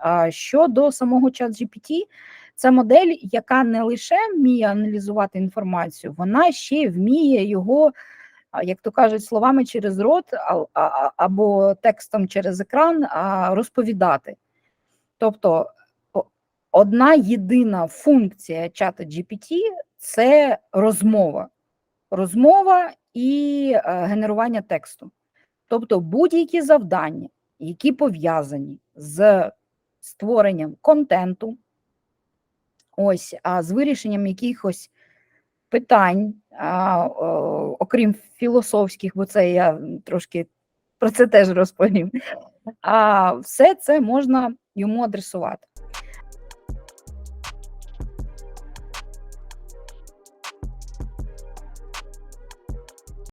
А щодо самого ChatGPT, це модель, яка не лише вміє аналізувати інформацію, вона ще вміє його, як то кажуть, словами через рот або текстом через екран розповідати. Тобто одна єдина функція чата GPT – це розмова. Розмова і е, генерування тексту. Тобто будь-які завдання, які пов'язані з створенням контенту, ось, а з вирішенням якихось питань, а, о, окрім філософських, бо це я трошки про це теж розповім. А все це можна йому адресувати.